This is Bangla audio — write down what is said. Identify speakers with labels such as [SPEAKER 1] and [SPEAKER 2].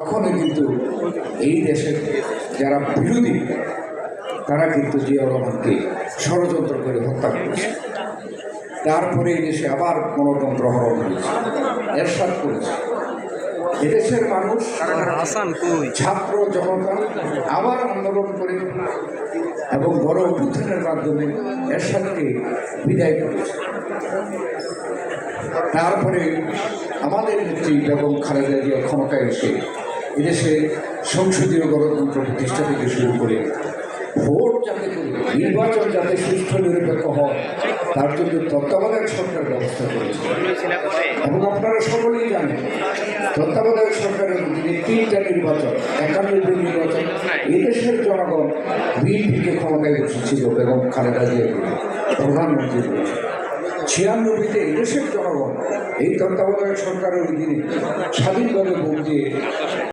[SPEAKER 1] তখনই কিন্তু এই দেশের যারা বিরোধী তারা কিন্তু জিয়াউর রহমানকে ষড়যন্ত্র করে হত্যা করেছে। তারপরে এই দেশে আবার গণতন্ত্র হরণ হয়েছে এরশাদ করেছে। এদেশের মানুষ ছাত্র জনতা আবার আন্দোলন করে এবং বড় অভ্যুত্থানের মাধ্যমে এরশাদকে বিদায় করেছে। তারপরে আমাদের নেত্রী বেগম খালেদা জিয়া ক্ষমতায় এসে এদেশে সংসদীয় গণতন্ত্র প্রতিষ্ঠা থেকে শুরু করে ভোট যাতে নির্বাচন যাতে সুষ্ঠু নিরপেক্ষ হয়, তার জন্য তত্ত্বাবধায়ক সরকার ব্যবস্থা করেছে। এবং আপনারা সকলেই জানেন, তত্ত্বাবধায়ক সরকারের অধীনে তিনটা নির্বাচন একানব্বই নির্বাচন, এদেশের জনগণ বিএনপিকে ক্ষমতায় বসেছিল বেগম খালেদা জিয়াকে প্রধানমন্ত্রী করেছে। ছিয়ানব্বইতে এদেশের জনগণ এই তত্ত্বাবধায়ক সরকারের অধীনে স্বাধীনভাবে ভোট দিয়ে